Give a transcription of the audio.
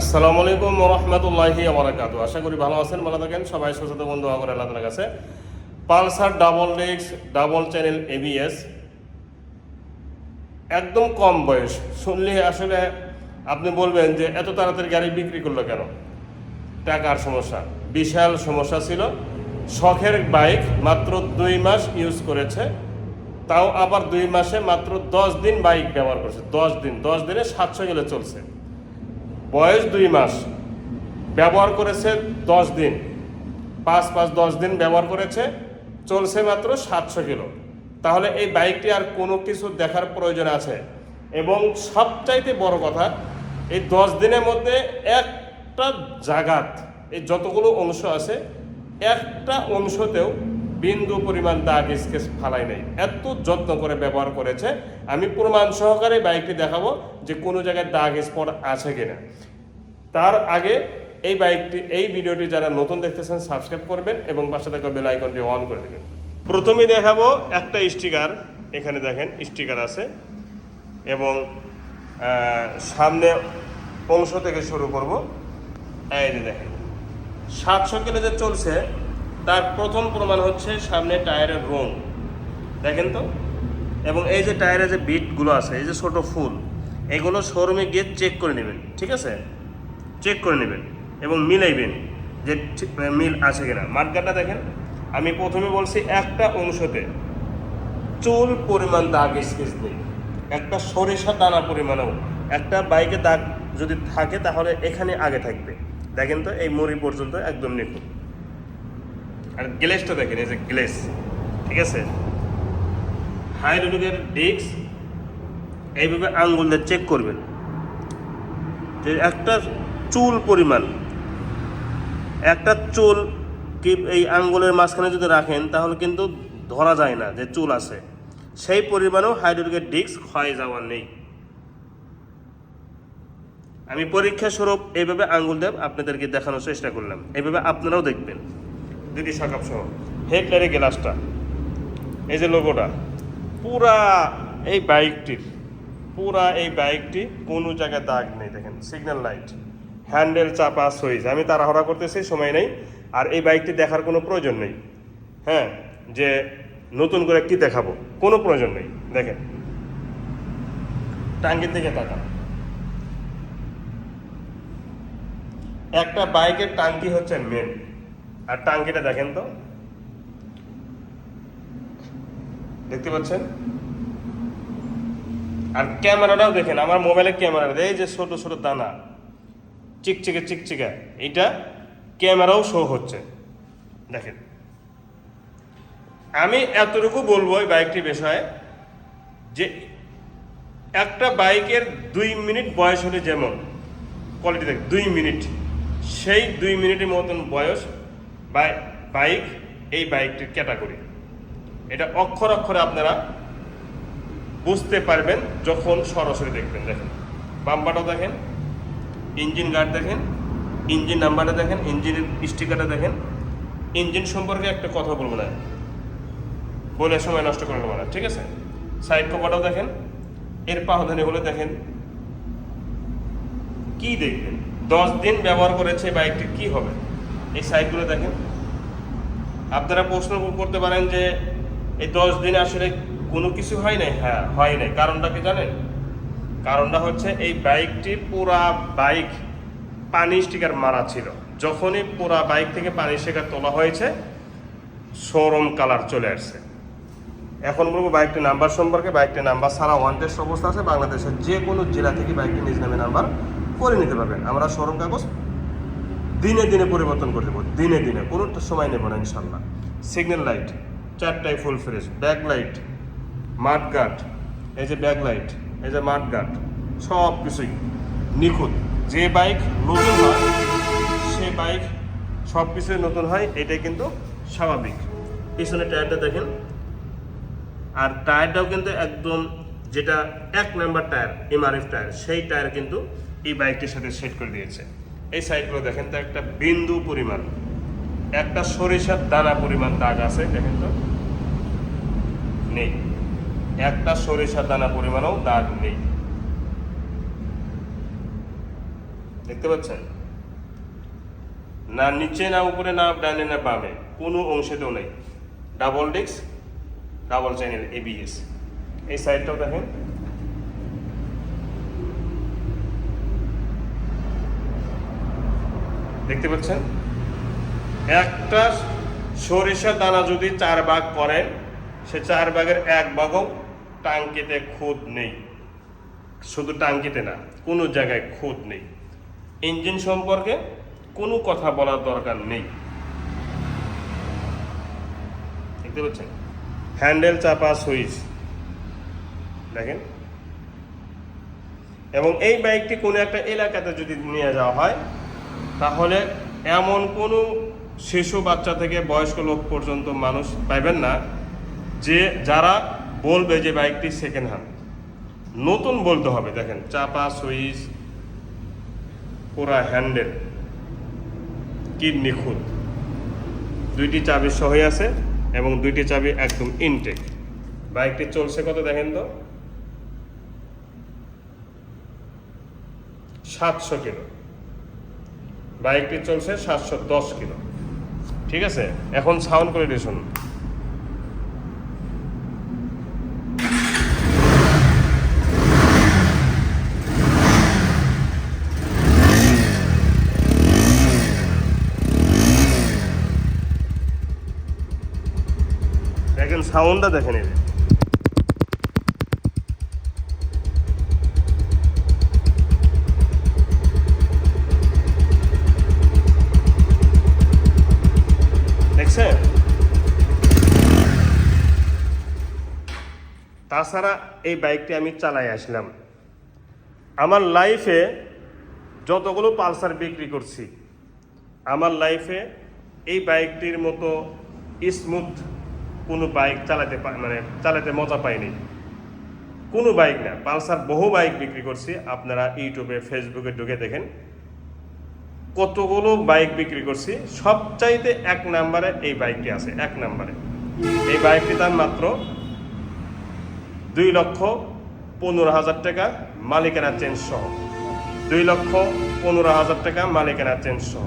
আসসালামু আলাইকুম রহমতুল্লাহি আবরাকাতু আশা করি ভালো আছেন, ভালো থাকেন। সবাই সুস্থ বন্ধু আমার আল্লাহ কাছে। পালসার ডাবল ডিক্স ডাবল চ্যানেল এবিএস একদম কম বয়স। শুনলে আসলে আপনি বলবেন যে এত তাড়াতাড়ি গাড়ি বিক্রি করল কেন? টাকার সমস্যা। বিশাল সমস্যা ছিল। শখের বাইক মাত্র দুই মাস ইউজ করেছে। তাও আবার দুই মাসে মাত্র দশ দিন বাইক ব্যবহার করেছে। দশ দিন, দশ দিনে সাতশো কিলো চলছে। বয়স দুই মাস। ব্যবহার করেছে দশ দিন। পাঁচ পাঁচ দশ দিন ব্যবহার করেছে, চলছে মাত্র সাতশো কিলো। তাহলে এই বাইকটি আর কোনো কিছু দেখার প্রয়োজন আছে। এবং সবচাইতে বড় কথা, এই দশ দিনের মধ্যে একটা জাগাত, এই যতগুলো অংশ আছে, একটা অংশতেও বিন্দু পরিমাণ দাগ স্কেচ ফালাই নাই। এত যত্ন করে ব্যবহার করেছে। আমি প্রমাণ সহকারে বাইকটি দেখাবো যে কোনো জায়গায় দাগ স্পট আছে কিনা। তার আগে এই বাইকটি, এই ভিডিওটি যারা নতুন দেখতেছেন, সাবস্ক্রাইব করবেন এবং পাশে থাকা বেল আইকনটি অন করে দেবেন। প্রথমে দেখাবো একটা স্টিকার। এখানে দেখেন স্টিকার আছে এবং সামনে অংশ থেকে শুরু করব। এই যে দেখেন, সাতশো কিলো যে চলছে তার প্রথম প্রমাণ হচ্ছে সামনে টায়ারের রং দেখেন তো? এবং এই যে টায়ারের যে বিটগুলো আছে, এই যে ছোট ফুল, এগুলো শোরুমে গিয়ে চেক করে নেবেন, ঠিক আছে? চেক করে নেবেন এবং মিলাইবেন যে মিল আছে কিনা। মার্কারটা দেখেন, আমি প্রথমে বলছি একটা অংশতে চুল পরিমাণ দাগ স্কেচ নেই একটা সরিষা দানা পরিমাণেও, একটা বাইকে দাগ যদি থাকে তাহলে এখানে আগে থাকবে। দেখেন তো, এই মুড়ি পর্যন্ত একদম নিখুঁত। আর গ্লেসটা দেখেন, এই যে গ্লেস ঠিক আছে? হাইড্রোলিকের ডিস্ক, এইভাবে আঙ্গুল দিয়ে চেক করবেন। যে একটা চুল পরিমাণ, একটা চুল কি এই আঙ্গুলের মাঝখানে যদি রাখেন, তাহলে কিন্তু ধরা যায় না যে চুল আছে। সেই পরিমাণেও হাইড্রোলিকের ডিস্ক ক্ষয় যাওয়ার নেই। আমি পরীক্ষা স্বরূপ এইভাবে আঙ্গুল দেব আপনাদেরকে দেখানোর চেষ্টা করলাম। এইভাবে আপনারাও দেখবেন। দুটি সকাপ সহ হেডলাইটের গ্লাসটা, এই যে লোগোটা পুরা এই বাইকটির, পুরা এই বাইকটি কোনো জায়গায় দাগ নেই, দেখেন সিগন্যাল লাইট হ্যান্ডেল চাপা সুইচ আমি তাড়াহড়া করতেছি, সময় নেই, আর এই বাইকটি দেখার কোনো প্রয়োজন নেই হ্যাঁ যে নতুন করে কি দেখাবো, কোনো প্রয়োজন নেই, দেখেন। টাঙ্গির দিকে তাকান। একটা বাইকের টাঙ্কি হচ্ছে মেন আর টাঙ্কিটা দেখেন তো। দেখতে পাচ্ছেন? আর ক্যামেরাটাও দেখেন, আমার মোবাইলের ক্যামেরা এই যে ছোট ছোট দানা, চিকচিকে, চিকচিকা, এইটা ক্যামেরাও শো হচ্ছে। দেখেন। আমি এতটুকু বলব এই বাইকটির বিষয়ে যে একটা বাইকের দুই মিনিট বয়স হলে যেমন কোয়ালিটি দেখ, দুই মিনিট, সেই দুই মিনিটের মতন বয়স বাইক, এই বাইকটির ক্যাটাগরি। এটা অক্ষর অক্ষরে আপনারা বুঝতে পারবেন যখন সরাসরি দেখবেন। দেখেন বাম্পারটাও দেখেন, ইঞ্জিন গার্ড দেখেন, ইঞ্জিন নাম্বারটা দেখেন ইঞ্জিনের স্টিকারটা দেখেন। ইঞ্জিন সম্পর্কে একটা কথা বলব না। বলে সময় নষ্ট করে নেব না, ঠিক আছে? সাইড কভারটাও দেখেন, এর পাহধানি হলে দেখেন, কি দেখবেন? দশ দিন ব্যবহার করেছে বাইকটি, কি হবে? এই সাইডগুলো দেখেন। আপনারা প্রশ্ন করতে পারেন যে এই দশ দিন আসলে কোনো কিছু হয় নাই? হ্যাঁ হয় নাই। কারণটা কি জানেন? কারণটা হচ্ছে এই বাইকটি পুরা বাইক পানি স্টিকার মারা ছিল। যখনই পুরা বাইক থেকে পানি স্টিকার তোলা হয়েছে, শোরুম কালার চলে আসছে। এখন বলব বাইকটির নাম্বার সম্পর্কে। বাইকটির নাম্বার সারা ওয়ান টেস্ট অবস্থা আছে। বাংলাদেশের যে কোনো জেলা থেকে বাইকটি নিজ নামে নাম্বার করে নিতে পারবেন। আমরা শোরুম কাগজ দিনে দিনে পরিবর্তন করে দেবো, দিনে দিনে, কোনো সময় নেব না ইনশাল্লাহ। Signal light চারটাই full fresh back light mud guard এই যে ব্যাক লাইট এই যে মাঠ গার্ড সব কিছুই নিখুঁত। যে বাইক নতুন হয়, সে বাইক সব কিছুই নতুন হয়, এটাই কিন্তু স্বাভাবিক। পিছনে টায়ারটা দেখেন, আর টায়ারটাও কিন্তু একদম যেটা এক নাম্বার টায়ার এমআরএফ টায়ার সেই টায়ার কিন্তু এই বাইকটির সাথে সেট করে দিয়েছে। এই সাইডগুলো দেখেন তো একটা বিন্দু পরিমাণ, একটা সরিষার দানা পরিমাণ দাগ আছে, দেখেন তো? নেই। একটা সরিষার দানা পরিমাণও দাগ নেই। দেখতে পাচ্ছেন? না নিচে না উপরে, না ডানে, না বামে, কোনো অংশেতেও নেই। Double disc double channel ABS এই সাইডটাও দেখেন। দেখতে পাচ্ছেন? একটা সরিষা দানা যদি চার ভাগ করেন সে চার ভাগের এক ভাগও টাঙ্কিতে খুদ নেই। শুধু টাঙ্কিতে না, কোনো জায়গায় খুদ নেই। ইঞ্জিন সম্পর্কে কোনো কথা বলার দরকার নেই। দেখতে পাচ্ছেন? হ্যান্ডেল চাপা সুইচ। দেখেন। এবং এই বাইকটি কোনো একটা এলাকাতে যদি নিয়ে যাওয়া হয় তাহলে এমন কোনো শিশু বাচ্চা থেকে বয়স্ক লোক পর্যন্ত মানুষ পাইবেন না যে যারা বলবে যে বাইকটি সেকেন্ড হ্যান্ড নতুন বলতে হবে, দেখেন, চাপা, সুইচ, পুরা হ্যান্ডেল কি নিখুঁত দুইটি চাবি সহই আছে এবং দুইটি চাবি একদম ইনটেক বাইকটি চলছে কত দেখেন তো? সাতশো কিলো। বাইকটি চলছে সাতশো দশ কিলো। ঠিক আছে? এখন সাউন্ড করে দিয়ে শুনুন। সাউন্ডটা দেখেন এই তাছাড়া এই বাইকটি আমি চালাই আসলাম। আমার লাইফে যতগুলো পালসার বিক্রি করছি, আমার লাইফে এই বাইকটির মতো স্মুথ কোনো বাইক চালাতে মানে চালাতে মজা পাইনি। কোনো বাইক না, পালসার বহু বাইক বিক্রি করছি, আপনারা ইউটিউবে, ফেসবুকে ঢুকে দেখেন। কতগুলো বাইক বিক্রি করছি, সবচাইতে এক নাম্বারে এই বাইকটি আছে, এক নাম্বারে। এই বাইকটির দাম মাত্র দুই লক্ষ পনেরো হাজার টাকা মালিকানা চেঞ্জ সহ। দুই লক্ষ পনেরো হাজার টাকা মালিকানা চেঞ্জ সহ।